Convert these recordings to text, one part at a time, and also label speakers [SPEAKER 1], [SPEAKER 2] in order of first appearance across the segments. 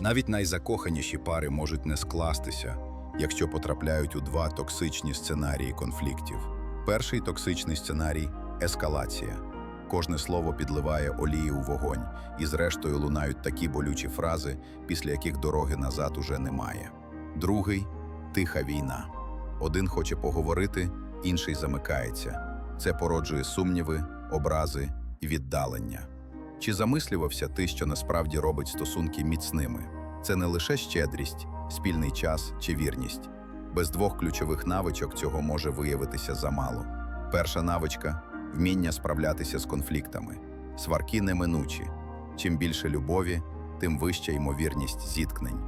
[SPEAKER 1] Навіть найзакоханіші пари можуть не скластися, якщо потрапляють у два токсичні сценарії конфліктів. Перший токсичний сценарій ескалація. Кожне слово підливає олії у вогонь, і зрештою лунають такі болючі фрази, після яких дороги назад уже немає. Другий тиха війна. Один хоче поговорити, інший замикається. Це породжує сумніви, образи і віддалення. Чи замислювався ти, що насправді робить стосунки міцними? Це не лише щедрість, спільний час чи вірність. Без двох ключових навичок цього може виявитися замало. Перша навичка вміння справлятися з конфліктами. Сварки неминучі. Чим більше любові, тим вища ймовірність зіткнень.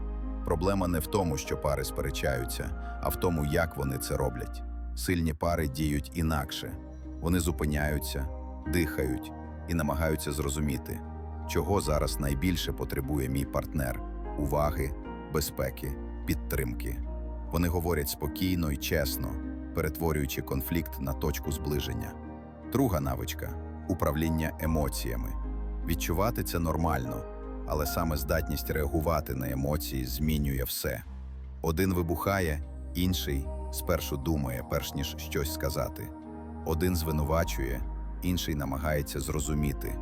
[SPEAKER 1] Проблема не в тому, що пари сперечаються, а в тому, як вони це роблять. Сильні пари діють інакше. Вони зупиняються, дихають і намагаються зрозуміти, чого зараз найбільше потребує мій партнер уваги, безпеки, підтримки. Вони говорять спокійно і чесно, перетворюючи конфлікт на точку зближення. Друга навичка управління емоціями. Відчувати це нормально, але саме здатність реагувати на емоції змінює все. Один вибухає, інший спершу думає, перш ніж щось сказати. Один звинувачує, інший намагається зрозуміти,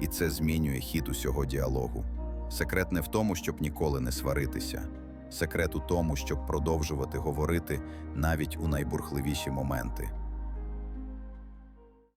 [SPEAKER 1] і це змінює хід усього діалогу. Секрет не в тому, щоб ніколи не сваритися. Секрет у тому, щоб продовжувати говорити навіть у найбурхливіші моменти.